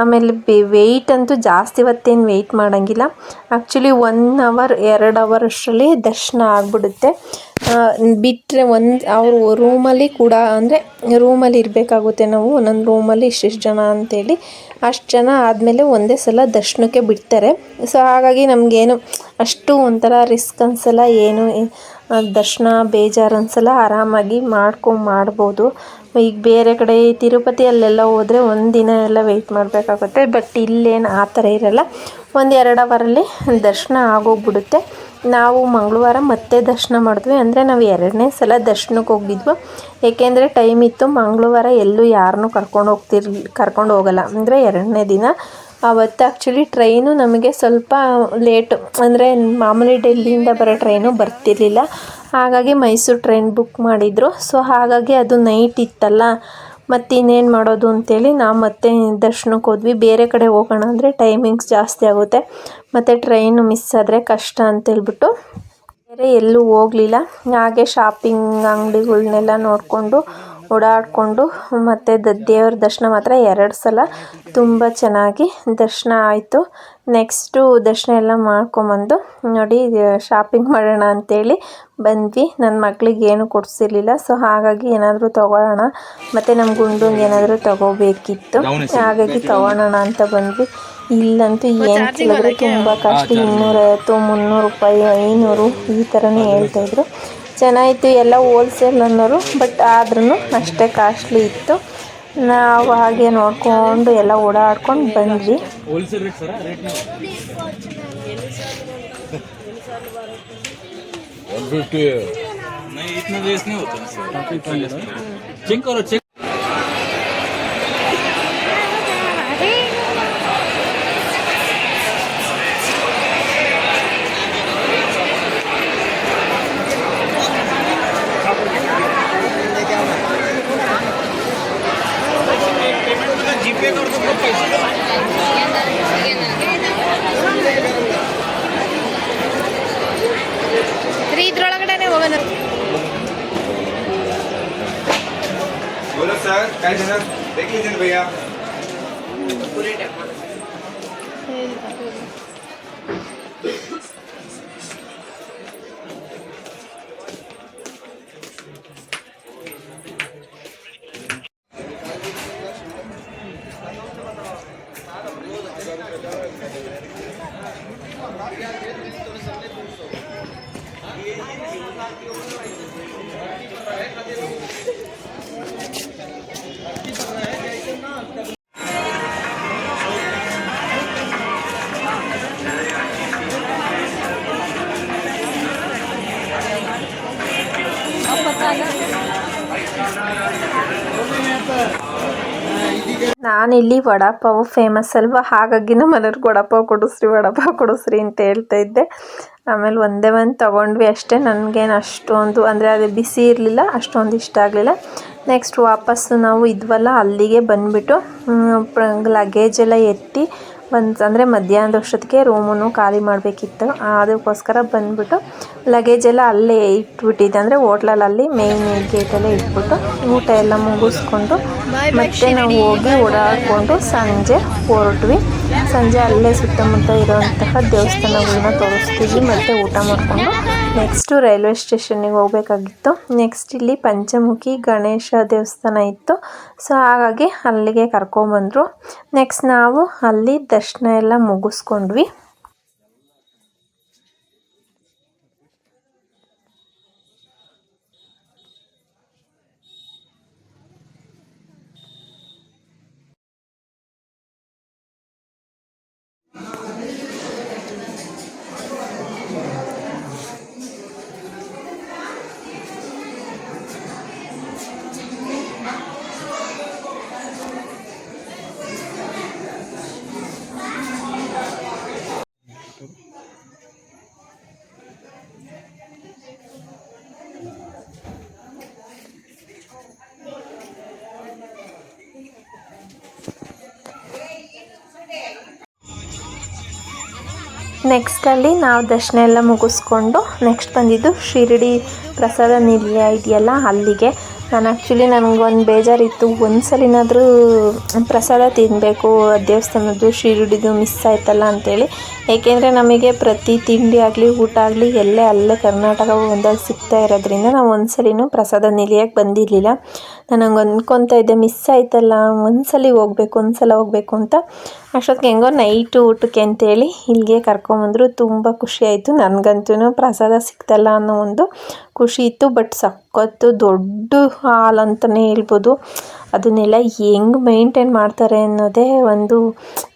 ಆಮೇಲೆ ವೆಯ್ಟ್ ಅಂತೂ ಜಾಸ್ತಿ ಹೊತ್ತೇನು ವೆಯ್ಟ್ ಮಾಡೋಂಗಿಲ್ಲ. ಆ್ಯಕ್ಚುಲಿ ಒನ್ ಅವರ್ ಎರಡು ಅವರ್ ಅಷ್ಟರಲ್ಲಿ ದರ್ಶನ ಆಗಿಬಿಡುತ್ತೆ. ಬಿಟ್ಟರೆ ಒಂದು, ಅವರು ರೂಮಲ್ಲಿ ಕೂಡ ಅಂದರೆ ರೂಮಲ್ಲಿ ಇರಬೇಕಾಗುತ್ತೆ ನಾವು, ಒಂದೊಂದು ರೂಮಲ್ಲಿ ಇಷ್ಟಿಷ್ಟು ಜನ ಅಂತೇಳಿ. ಅಷ್ಟು ಜನ ಆದಮೇಲೆ ಒಂದೇ ಸಲ ದರ್ಶನಕ್ಕೆ ಬಿಡ್ತಾರೆ. ಸೊ ಹಾಗಾಗಿ ನಮಗೇನು ಅಷ್ಟು ಒಂಥರ ರಿಸ್ಕ್ ಅನ್ಸಲ್ಲ, ಏನು ದರ್ಶನ ಬೇಜಾರು ಅನ್ಸಲ್ಲ, ಆರಾಮಾಗಿ ಮಾಡ್ಕೊಂಡು ಮಾಡ್ಬೋದು. ಈಗ ಬೇರೆ ಕಡೆ ತಿರುಪತಿ ಅಲ್ಲೆಲ್ಲ ಹೋದರೆ ಒಂದು ದಿನ ಎಲ್ಲ ವೆಯ್ಟ್ ಮಾಡಬೇಕಾಗುತ್ತೆ. ಬಟ್ ಇಲ್ಲೇನು ಆ ಥರ ಇರಲ್ಲ. ಒಂದು ಎರಡು ಅವರಲ್ಲಿ ದರ್ಶನ ಆಗೋಗ್ಬಿಡುತ್ತೆ. ನಾವು ಮಂಗಳವಾರ ಮತ್ತೆ ದರ್ಶನ ಮಾಡಿದ್ವಿ. ಅಂದರೆ ನಾವು ಎರಡನೇ ಸಲ ದರ್ಶನಕ್ಕೆ ಹೋಗಿದ್ವು ಏಕೆಂದರೆ ಟೈಮ್ ಇತ್ತು. ಮಂಗಳವಾರ ಎಲ್ಲೂ ಯಾರನ್ನೂ ಕರ್ಕೊಂಡು ಹೋಗ್ತಿರ್ಲಿ, ಕರ್ಕೊಂಡು ಹೋಗಲ್ಲ. ಅಂದರೆ ಎರಡನೇ ದಿನ ಅವತ್ತು ಆ್ಯಕ್ಚುಲಿ ಟ್ರೈನು ನಮಗೆ ಸ್ವಲ್ಪ ಲೇಟು ಅಂದರೆ ಮಾಮೂಲಿ ಡೆಲ್ಲಿಯಿಂದ ಬರೋ ಟ್ರೈನು ಬರ್ತಿರ್ಲಿಲ್ಲ. ಹಾಗಾಗಿ ಮೈಸೂರು ಟ್ರೈನ್ ಬುಕ್ ಮಾಡಿದರು. ಸೊ ಹಾಗಾಗಿ ಅದು ನೈಟ್ ಇತ್ತಲ್ಲ. ಮತ್ತು ಇನ್ನೇನು ಮಾಡೋದು ಅಂತೇಳಿ ನಾವು ಮತ್ತೆ ದರ್ಶನಕ್ಕೆ ಹೋದ್ವಿ. ಬೇರೆ ಕಡೆ ಹೋಗೋಣ ಅಂದರೆ ಟೈಮಿಂಗ್ಸ್ ಜಾಸ್ತಿ ಆಗುತ್ತೆ. ಮತ್ತು ಟ್ರೈನು ಮಿಸ್ ಆದರೆ ಕಷ್ಟ ಅಂತೇಳ್ಬಿಟ್ಟು ಬೇರೆ ಎಲ್ಲೂ ಹೋಗಲಿಲ್ಲ. ಹಾಗೆ ಶಾಪಿಂಗ್ ಅಂಗಡಿಗಳನ್ನೆಲ್ಲ ನೋಡಿಕೊಂಡು ಓಡಾಡಿಕೊಂಡು ಮತ್ತು ದ ದೇವ್ರ ದರ್ಶನ ಮಾತ್ರ ಎರಡು ಸಲ ತುಂಬ ಚೆನ್ನಾಗಿ ದರ್ಶನ ಆಯಿತು. ನೆಕ್ಸ್ಟು ದರ್ಶನ ಎಲ್ಲ ಮಾಡ್ಕೊಂಬಂದು ನೋಡಿ ಶಾಪಿಂಗ್ ಮಾಡೋಣ ಅಂತೇಳಿ ಬಂದ್ವಿ. ನನ್ನ ಮಕ್ಳಿಗೆ ಏನು ಕೊಡಿಸಿರ್ಲಿಲ್ಲ ಸೊ ಹಾಗಾಗಿ ಏನಾದರೂ ತೊಗೊಳ್ಳೋಣ. ಮತ್ತು ನಮ್ಮ ಗುಂಡುಂಗೆ ಏನಾದರೂ ತೊಗೋಬೇಕಿತ್ತು. ಹಾಗಾಗಿ ತೊಗೊಳೋಣ ಅಂತ ಬಂದ್ವಿ. ಇಲ್ಲಂತೂ ಏನು ಕೇಳಿದ್ರೆ ತುಂಬ ಕಷ್ಟ ಇನ್ನೂರೈವತ್ತು ಮುನ್ನೂರು ರೂಪಾಯಿ ಐನೂರು ಈ ಥರನೇ ಹೇಳ್ತಾಯಿದ್ರು ಚೆನ್ನಾಗಿತ್ತು ಎಲ್ಲ ಹೋಲ್ಸೇಲ್ ಅನ್ನೋರು ಬಟ್ ಆದ್ರೂ ಅಷ್ಟೇ ಕಾಸ್ಟ್ಲಿ ಇತ್ತು. ನಾವು ಹಾಗೆ ನೋಡಿಕೊಂಡು ಎಲ್ಲ ಓಡಾಡ್ಕೊಂಡು ಬಂದ್ವಿ. ಹೋಲ್ಸೇಲ್ ರೇಟ್ ತ್ರೀ ಇದ್ರೊಳಗಡೆನೆ ಹೋಗೋಣ ಸರ್ ಭಯ್ಯ ನಾನಿಲ್ಲಿ ವಡಾಪಾವು ಫೇಮಸ್ ಅಲ್ವಾ? ಹಾಗಾಗಿ ನಮ್ಮ ಮನೆಯವ್ರಿಗೆ ವಡಾಪಾವು ಕೊಡಿಸ್ರಿ ವಡಾಪಾವು ಕೊಡಿಸ್ರಿ ಅಂತ ಹೇಳ್ತಾ ಇದ್ದೆ. ಆಮೇಲೆ ಒಂದೇ ಒಂದು ತೊಗೊಂಡ್ವಿ ಅಷ್ಟೇ. ನನಗೇನು ಅಷ್ಟೊಂದು ಅಂದರೆ ಅದು ಬಿಸಿ ಇರಲಿಲ್ಲ, ಅಷ್ಟೊಂದು ಇಷ್ಟ ಆಗಲಿಲ್ಲ. ನೆಕ್ಸ್ಟ್ ವಾಪಸ್ಸು ನಾವು ಇದ್ವಲ್ಲ ಅಲ್ಲಿಗೆ ಬಂದುಬಿಟ್ಟು ಲಗೇಜ್ ಎಲ್ಲ ಎತ್ತಿ ಒಂದು ಅಂದರೆ ಮಧ್ಯಾಹ್ನದ ಅಷ್ಟೊತ್ತಿಗೆ ರೂಮನ್ನು ಖಾಲಿ ಮಾಡಬೇಕಿತ್ತು. ಅದಕ್ಕೋಸ್ಕರ ಬಂದುಬಿಟ್ಟು ಲಗೇಜ್ ಎಲ್ಲ ಅಲ್ಲೇ ಇಟ್ಬಿಟ್ಟಿದ್ದೆ. ಅಂದರೆ ಹೋಟ್ಲಲ್ಲಿ ಮೇಯ್ನ್ ಗೇಟಲ್ಲೇ ಇಟ್ಬಿಟ್ಟು ಊಟ ಎಲ್ಲ ಮುಗಿಸ್ಕೊಂಡು ಮತ್ತೆ ನಾವು ಹೋಗಿ ಓಡಾಡಿಕೊಂಡು ಸಂಜೆ ಹೊರಟ್ವಿ. ಸಂಜೆ ಅಲ್ಲೇ ಸುತ್ತಮುತ್ತ ಇರೋವಂತಹ ದೇವಸ್ಥಾನಗಳನ್ನ ತೋರಿಸ್ತೀವಿ. ಮತ್ತು ಊಟ ಮಾಡಿಕೊಂಡು ನೆಕ್ಸ್ಟು ರೈಲ್ವೆ ಸ್ಟೇಷನ್ನಿಗೆ ಹೋಗಬೇಕಾಗಿತ್ತು. ನೆಕ್ಸ್ಟ್ ಇಲ್ಲಿ ಪಂಚಮುಖಿ ಗಣೇಶ ದೇವಸ್ಥಾನ ಇತ್ತು. ಸೊ, ಹಾಗಾಗಿ ಅಲ್ಲಿಗೆ ಕರ್ಕೊಂಬಂದರು. ನೆಕ್ಸ್ಟ್ ನಾವು ಅಲ್ಲಿ ದರ್ಶನ ಎಲ್ಲ ಮುಗಿಸ್ಕೊಂಡ್ವಿ. ನೆಕ್ಸ್ಟಲ್ಲಿ ನಾವು ದರ್ಶನ ಎಲ್ಲ ಮುಗಿಸ್ಕೊಂಡು ನೆಕ್ಸ್ಟ್ ಬಂದಿದ್ದು ಶಿರಡಿ ಪ್ರಸಾದ ನಿಲಯ ಇದೆಯಲ್ಲ, ಅಲ್ಲಿಗೆ. ನಾನು ಆ್ಯಕ್ಚುಲಿ ನನಗೊಂದು ಬೇಜಾರಿತ್ತು. ಒಂದು ಸಲಿನಾದರೂ ಪ್ರಸಾದ ತಿನ್ನಬೇಕು ದೇವಸ್ಥಾನದ್ದು ಶಿರಡಿದು ಮಿಸ್ ಆಯ್ತಲ್ಲ ಅಂತೇಳಿ. ಏಕೆಂದರೆ ನಮಗೆ ಪ್ರತಿ ತಿಂಡಿ ಆಗಲಿ, ಊಟ ಆಗಲಿ, ಎಲ್ಲೇ ಅಲ್ಲೇ ಕರ್ನಾಟಕ ಒಂದಲ್ಲಿ ಸಿಗ್ತಾ ಇರೋದ್ರಿಂದ ನಾವು ಒಂದು ಸಲಿನೂ ಪ್ರಸಾದ ನಿಲಿಯಕ್ಕೆ ಬಂದಿರಲಿಲ್ಲ. ನಾನು ಹಂಗೆ ಅಂದ್ಕೊತಾ ಇದ್ದೆ, ಮಿಸ್ ಆಯ್ತಲ್ಲ, ಒಂದ್ಸಲಿ ಹೋಗ್ಬೇಕು, ಒಂದ್ಸಲ ಹೋಗಬೇಕು ಅಂತ. ಅಷ್ಟೊತ್ತಿಗೆ ಹೆಂಗೋ ನೈಟು ಊಟಕ್ಕೆ ಅಂತೇಳಿ ಇಲ್ಲಿಗೆ ಕರ್ಕೊಂಬಂದರು. ತುಂಬ ಖುಷಿ ಆಯಿತು. ನನಗಂತೂ ಪ್ರಸಾದ ಸಿಕ್ತಲ್ಲ ಅನ್ನೋ ಒಂದು ಖುಷಿ ಇತ್ತು. ಬಟ್ ಸಖತ್ತು ದೊಡ್ಡ ಹಾಲ್ ಅಂತಲೇ ಹೇಳ್ಬೋದು. ಅದನ್ನೆಲ್ಲ ಹೆಂಗೆ ಮೇಂಟೈನ್ ಮಾಡ್ತಾರೆ ಅನ್ನೋದೇ ಒಂದು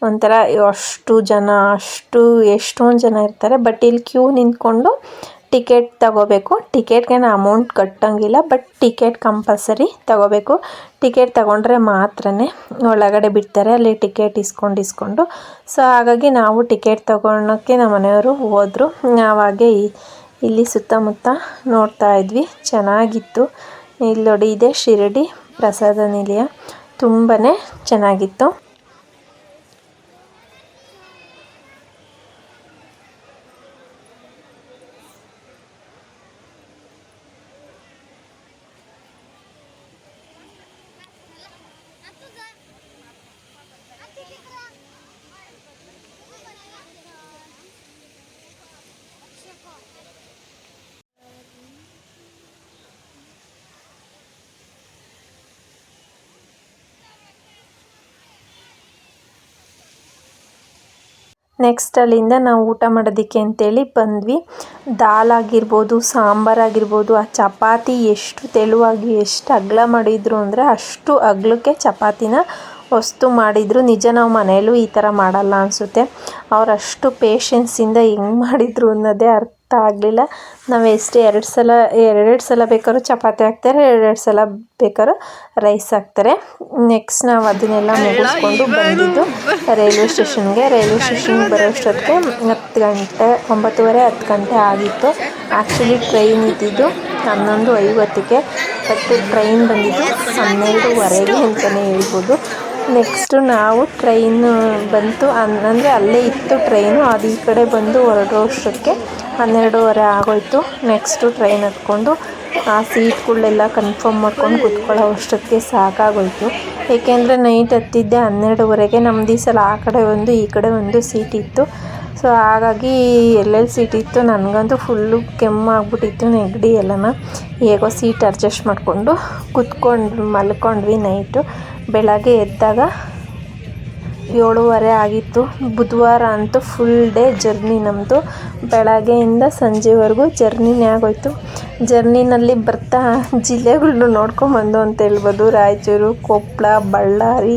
ಒಂಥರ ಅಷ್ಟು ಜನ, ಅಷ್ಟು ಎಷ್ಟೊಂದು ಜನ ಇರ್ತಾರೆ. ಬಟ್ ಇಲ್ಲಿ ಕ್ಯೂ ನಿಂತ್ಕೊಂಡು ಟಿಕೆಟ್ ತಗೋಬೇಕು. ಟಿಕೆಟ್ಗೇನು ಅಮೌಂಟ್ ಕಟ್ಟೋಂಗಿಲ್ಲ ಬಟ್ ಟಿಕೆಟ್ ಕಂಪಲ್ಸರಿ ತಗೋಬೇಕು. ಟಿಕೆಟ್ ತಗೊಂಡ್ರೆ ಮಾತ್ರ ಒಳಗಡೆ ಬಿಡ್ತಾರೆ, ಅಲ್ಲಿ ಟಿಕೆಟ್ ಇಸ್ಕೊಂಡು ಇಸ್ಕೊಂಡು. ಸೊ ಹಾಗಾಗಿ ನಾವು ಟಿಕೆಟ್ ತಗೊಳ್ಳೋಕ್ಕೆ ನಮ್ಮ ಮನೆಯವರು ಹೋದರು. ನಾವಾಗೆ ಇಲ್ಲಿ ಸುತ್ತಮುತ್ತ ನೋಡ್ತಾ ಇದ್ವಿ. ಚೆನ್ನಾಗಿತ್ತು. ಇಲ್ಲಿ ನೋಡಿ, ಇದೆ ಶಿರಡಿ ಪ್ರಸಾದ ನಿಲಯ. ತುಂಬಾ ಚೆನ್ನಾಗಿತ್ತು. ನೆಕ್ಸ್ಟ್ ಅಲ್ಲಿಂದ ನಾವು ಊಟ ಮಾಡೋದಕ್ಕೆ ಅಂತೇಳಿ ಬಂದ್ವಿ. ದಾಲ್ ಆಗಿರ್ಬೋದು, ಸಾಂಬಾರು ಆಗಿರ್ಬೋದು, ಆ ಚಪಾತಿ ಎಷ್ಟು ತೆಳುವಾಗಿ ಎಷ್ಟು ಅಗಲ ಮಾಡಿದ್ರು ಅಂದರೆ ಅಷ್ಟು ಅಗಲಕ್ಕೆ ಚಪಾತಿನ ವಸ್ತು ಮಾಡಿದರು. ನಿಜ ನಾವು ಮನೆಯಲ್ಲೂ ಈ ಥರ ಮಾಡಲ್ಲ ಅನಿಸುತ್ತೆ. ಅವರಷ್ಟು ಪೇಷನ್ಸಿಂದ ಹೆಂಗೆ ಮಾಡಿದರು ಅನ್ನೋದೇ ಅರ್ಥ ಆಗಲಿಲ್ಲ. ನಾವು ಎಷ್ಟು ಎರಡು ಸಲ, ಎರಡೆರಡು ಸಲ ಬೇಕಾದ್ರೂ ಚಪಾತಿ ಹಾಕ್ತಾರೆ, ಎರಡೆರಡು ಸಲ ಬೇಕಾದ್ರೂ ರೈಸ್ ಹಾಕ್ತಾರೆ. ನೆಕ್ಸ್ಟ್ ನಾವು ಅದನ್ನೆಲ್ಲ ಮುಗಿಸ್ಕೊಂಡು ಬಂದಿದ್ದು ರೈಲ್ವೆ ಸ್ಟೇಷನ್ಗೆ. ರೈಲ್ವೆ ಸ್ಟೇಷನ್ಗೆ ಬರೋಷ್ಟೊತ್ತಿಗೆ ಹತ್ತು ಗಂಟೆ, ಒಂಬತ್ತುವರೆ, ಹತ್ತು ಗಂಟೆ ಆಗಿತ್ತು. ಆ್ಯಕ್ಚುಲಿ ಟ್ರೈನ್ ಇದ್ದಿದ್ದು ಹನ್ನೊಂದು ಐವತ್ತಿಗೆ ಬಟ್ ಟ್ರೈನ್ ಬಂದಿದ್ದು ಹನ್ನೆರಡುವರೆಗೆ ಅಂತಲೇ ಹೇಳ್ಬೋದು. ನೆಕ್ಸ್ಟು ನಾವು ಟ್ರೈನು ಬಂತು. ಅಂದರೆ ಅಲ್ಲೇ ಇತ್ತು ಟ್ರೈನು ಅದು ಈ ಕಡೆ ಬಂದು ಹೊರಡೋ ಅಷ್ಟೊತ್ತಿಗೆ ಹನ್ನೆರಡೂವರೆ ಆಗೋಯಿತು. ನೆಕ್ಸ್ಟು ಟ್ರೈನ್ ಹತ್ಕೊಂಡು ಆ ಸೀಟ್ಗಳೆಲ್ಲ ಕನ್ಫರ್ಮ್ ಮಾಡ್ಕೊಂಡು ಕುತ್ಕೊಳ್ಳೋ ಅಷ್ಟೊತ್ತಿಗೆ ಸಾಕಾಗೋಯ್ತು. ಏಕೆಂದರೆ ನೈಟ್ ಹತ್ತಿದ್ದೆ ಹನ್ನೆರಡುವರೆಗೆ. ನಮ್ದು ಈ ಸಲ ಆ ಕಡೆ ಒಂದು, ಈ ಕಡೆ ಒಂದು ಸೀಟ್ ಇತ್ತು. ಸೊ ಹಾಗಾಗಿ ಎಲ್ಲೆಲ್ಲಿ ಸೀಟ್ ಇತ್ತು? ನನಗಂತೂ ಫುಲ್ಲು ಕೆಮ್ಮಾಗ್ಬಿಟ್ಟಿತ್ತು ನೆಗಡಿ ಎಲ್ಲನ. ಹೇಗೋ ಸೀಟ್ ಅಡ್ಜಸ್ಟ್ ಮಾಡಿಕೊಂಡು ಕುತ್ಕೊಂಡು ಮಲ್ಕೊಂಡ್ವಿ ನೈಟು ಬೆಳಗ್ಗೆ ಎದ್ದಾಗ ಏಳುವರೆ ಆಗಿತ್ತು. ಬುಧವಾರ ಅಂತೂ ಫುಲ್ ಡೇ ಜರ್ನಿ ನಮ್ಮದು ಬೆಳಗ್ಗೆಯಿಂದ ಸಂಜೆವರೆಗೂ ಜರ್ನಿನೇ ಆಗೋಯ್ತು. ಜರ್ನಿನಲ್ಲಿ ಬರ್ತಾ ಜಿಲ್ಲೆಗಳನ್ನೂ ನೋಡ್ಕೊಂಬಂದು ಅಂತ ಹೇಳ್ಬೋದು. ರಾಯಚೂರು ಕೊಪ್ಪಳ ಬಳ್ಳಾರಿ,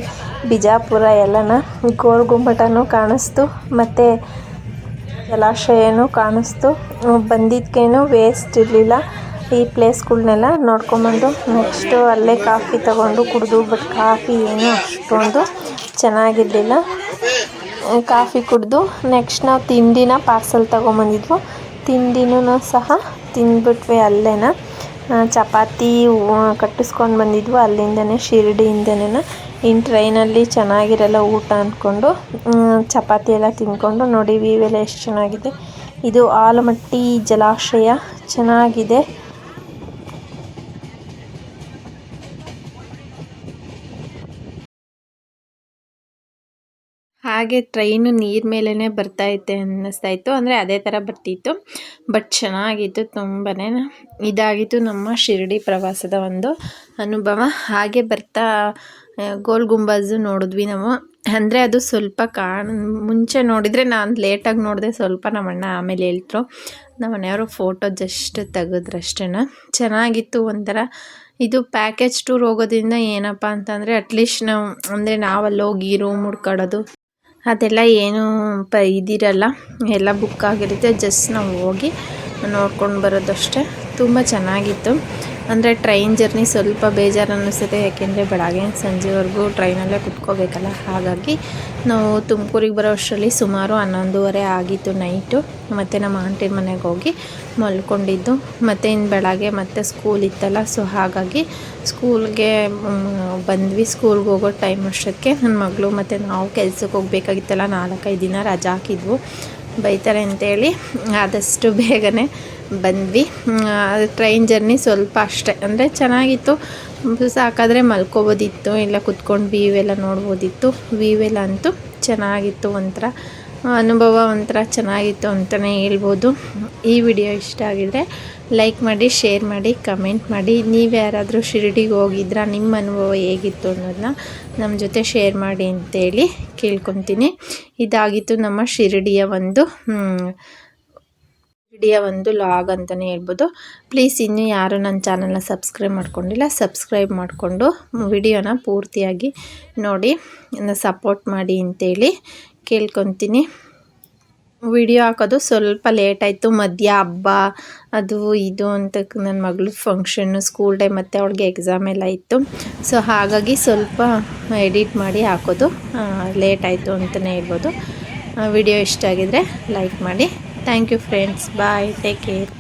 ಬಿಜಾಪುರ ಎಲ್ಲನ ಗೋಲ್ಗುಮ್ಮಟನೂ ಕಾಣಿಸ್ತು. ಮತ್ತು ಜಲಾಶಯನೂ ಕಾಣಿಸ್ತು. ಬಂದಿದ್ದಕ್ಕೇನು ವೇಸ್ಟ್ ಇರಲಿಲ್ಲ. ಈ ಪ್ಲೇಸ್ಗಳ್ನೆಲ್ಲ ನೋಡ್ಕೊಂಬಂದು ನೆಕ್ಸ್ಟು ಅಲ್ಲೇ ಕಾಫಿ ತಗೊಂಡು ಕುಡಿದು ಬಟ್ ಕಾಫಿ ಏನು ಅಷ್ಟೊಂದು ಚೆನ್ನಾಗಿರಲಿಲ್ಲ. ಕಾಫಿ ಕುಡಿದು ನೆಕ್ಸ್ಟ್ ನಾವು ತಿಂಡಿನ ಪಾರ್ಸಲ್ ತೊಗೊಂಬಂದಿದ್ವು. ತಿಂಡಿನೂ ಸಹ ತಿಂದ್ಬಿಟ್ವಿ ಅಲ್ಲೇನ. ಚಪಾತಿ ಕಟ್ಟಿಸ್ಕೊಂಡು ಬಂದಿದ್ವು. ಅಲ್ಲಿಂದನೇ ಶಿರಡಿಯಿಂದನೇ ಇನ್ನು ಟ್ರೈನಲ್ಲಿ ಚೆನ್ನಾಗಿರಲ್ಲ ಊಟ ಅಂದ್ಕೊಂಡು ಚಪಾತಿ ಎಲ್ಲ ತಿಂದ್ಕೊಂಡು ನೋಡಿ ವ್ಯೂ ಎಲ್ಲ ಎಷ್ಟು ಚೆನ್ನಾಗಿದೆ. ಇದು ಆಲಮಟ್ಟಿ ಜಲಾಶಯ. ಚೆನ್ನಾಗಿದೆ. ಹಾಗೆ ಟ್ರೈನು ನೀರು ಮೇಲೇ ಬರ್ತಾಯಿತ್ತೆ ಅನ್ನಿಸ್ತಾ ಇತ್ತು. ಅಂದರೆ ಅದೇ ಥರ ಬರ್ತಿತ್ತು. ಬಟ್ ಚೆನ್ನಾಗಿತ್ತು ತುಂಬಾ ಇದಾಗಿತ್ತು ನಮ್ಮ ಶಿರಡಿ ಪ್ರವಾಸದ ಒಂದು ಅನುಭವ. ಹಾಗೆ ಬರ್ತಾ ಗೋಲ್ ಗುಂಬಾಜು ನೋಡಿದ್ವಿ ನಾವು. ಅಂದರೆ ಅದು ಸ್ವಲ್ಪ ಕಾಣ, ಮುಂಚೆ ನೋಡಿದರೆ ನಾನು ಲೇಟಾಗಿ ನೋಡಿದೆ ಸ್ವಲ್ಪ ನಮ್ಮಣ್ಣ ಆಮೇಲೆ ಹೇಳ್ತರು ನಮ್ಮ ಮನೆಯವರು ಫೋಟೋ ಜಸ್ಟ್ ತೆಗೆದ್ರಷ್ಟೇ ಚೆನ್ನಾಗಿತ್ತು ಒಂಥರ. ಇದು ಪ್ಯಾಕೇಜ್ ಟೂರ್ ಹೋಗೋದ್ರಿಂದ ಏನಪ್ಪ ಅಂತಂದರೆ ಅಟ್ಲೀಸ್ಟ್ ನಾವು, ಅಂದರೆ ನಾವಲ್ಲೋಗಿ ರೂಮ್ ಹುಡ್ಕಾಡೋದು ಅದೆಲ್ಲ ಏನು ಪ ಇದಿರಲ್ಲ ಎಲ್ಲ ಬುಕ್ ಆಗಿರುತ್ತೆ. ಜಸ್ಟ್ ನಾವು ಹೋಗಿ ನೋಡ್ಕೊಂಡು ಬರೋದಷ್ಟೇ. ತುಂಬ ಚೆನ್ನಾಗಿತ್ತು. ಅಂದರೆ ಟ್ರೈನ್ ಜರ್ನಿ ಸ್ವಲ್ಪ ಬೇಜಾರು ಅನ್ನಿಸುತ್ತೆ ಯಾಕೆಂದರೆ ಬೆಳಗ್ಗೆ ಸಂಜೆವರೆಗೂ ಟ್ರೈನಲ್ಲೇ ಕುತ್ಕೋಬೇಕಲ್ಲ. ಹಾಗಾಗಿ ನಾವು ತುಮಕೂರಿಗೆ ಬರೋ ಅಷ್ಟರಲ್ಲಿ ಸುಮಾರು ಹನ್ನೊಂದುವರೆ ಆಗಿತ್ತು ನೈಟು ಮತ್ತು ನಮ್ಮ ಆಂಟಿ ಮನೆಗೆ ಹೋಗಿ ಮಲ್ಕೊಂಡಿದ್ದು. ಮತ್ತು ಇನ್ನು ಬೆಳಗ್ಗೆ ಮತ್ತೆ ಸ್ಕೂಲ್ ಇತ್ತಲ್ಲ ಸೊ ಹಾಗಾಗಿ ಸ್ಕೂಲ್ಗೆ ಬಂದ್ವಿ. ಸ್ಕೂಲ್ಗೆ ಹೋಗೋ ಟೈಮ್ ಅಷ್ಟಕ್ಕೆ ನನ್ನ ಮಗಳು ಮತ್ತು ನಾವು ಕೆಲ್ಸಕ್ಕೆ ಹೋಗ್ಬೇಕಾಗಿತ್ತಲ್ಲ, ನಾಲ್ಕೈದು ದಿನ ರಜಾ ಹಾಕಿದ್ವು. ಬೈತಾರೆ ಅಂತೇಳಿ ಆದಷ್ಟು ಬೇಗನೆ ಬಂದ್ವಿ. ಟ್ರೈನ್ ಜರ್ನಿ ಸ್ವಲ್ಪ ಅಷ್ಟೇ. ಅಂದರೆ ಚೆನ್ನಾಗಿತ್ತು. ಸಾಕಾದರೆ ಮಲ್ಕೋಬೋದಿತ್ತು, ಇಲ್ಲ ಕುತ್ಕೊಂಡು ವ್ಯೂ ಎಲ್ಲ ನೋಡ್ಬೋದಿತ್ತು. ವ್ಯೂ ಎಲ್ಲ ಅಂತೂ ಚೆನ್ನಾಗಿತ್ತು ಒಂಥರ. ಅನುಭವ ಒಂಥರ ಚೆನ್ನಾಗಿತ್ತು ಅಂತಲೇ ಹೇಳ್ಬೋದು. ಈ ವಿಡಿಯೋ ಇಷ್ಟ ಆಗಿದ್ರೆ ಲೈಕ್ ಮಾಡಿ, ಶೇರ್ ಮಾಡಿ, ಕಮೆಂಟ್ ಮಾಡಿ. ನೀವು ಯಾರಾದರೂ ಶಿರಡಿಗೆ ಹೋಗಿದ್ರಾ, ನಿಮ್ಮ ಅನುಭವ ಹೇಗಿತ್ತು ಅನ್ನೋದನ್ನ ನಮ್ಮ ಜೊತೆ ಶೇರ್ ಮಾಡಿ ಅಂತೇಳಿ ಕೇಳ್ಕೊತೀನಿ. ಇದಾಗಿತ್ತು ನಮ್ಮ ಶಿರಡಿಯ ಒಂದು ಶಿರಡಿಯ ಒಂದು ಲಾಗ್ ಅಂತಲೇ ಹೇಳ್ಬೋದು. ಪ್ಲೀಸ್ ಇನ್ನೂ ಯಾರು ನನ್ನ ಚಾನಲ್ನ ಸಬ್ಸ್ಕ್ರೈಬ್ ಮಾಡ್ಕೊಂಡಿಲ್ಲ, ಸಬ್ಸ್ಕ್ರೈಬ್ ಮಾಡಿಕೊಂಡು ವಿಡಿಯೋನ ಪೂರ್ತಿಯಾಗಿ ನೋಡಿ ಸಪೋರ್ಟ್ ಮಾಡಿ ಅಂತೇಳಿ ಕೇಳ್ಕೊತೀನಿ. ವಿಡಿಯೋ ಹಾಕೋದು ಸ್ವಲ್ಪ ಲೇಟ್ ಆಯಿತು. ಮಧ್ಯ ಹಬ್ಬ, ಅದು ಇದು ಅಂತ ನನ್ನ ಮಗಳು ಫಂಕ್ಷನ್ನು ಸ್ಕೂಲ್ ಡೇ ಮತ್ತು ಅವಳಿಗೆ ಎಕ್ಸಾಮ್ ಎಲ್ಲ ಇತ್ತು. ಸೊ ಹಾಗಾಗಿ ಸ್ವಲ್ಪ ಎಡಿಟ್ ಮಾಡಿ ಹಾಕೋದು. ಲೇಟ್ ಆಯಿತು ಅಂತಲೇ ಹೇಳ್ಬೋದು. ವಿಡಿಯೋ ಇಷ್ಟ ಆಗಿದರೆ ಲೈಕ್ ಮಾಡಿ. Thank you friends bye take care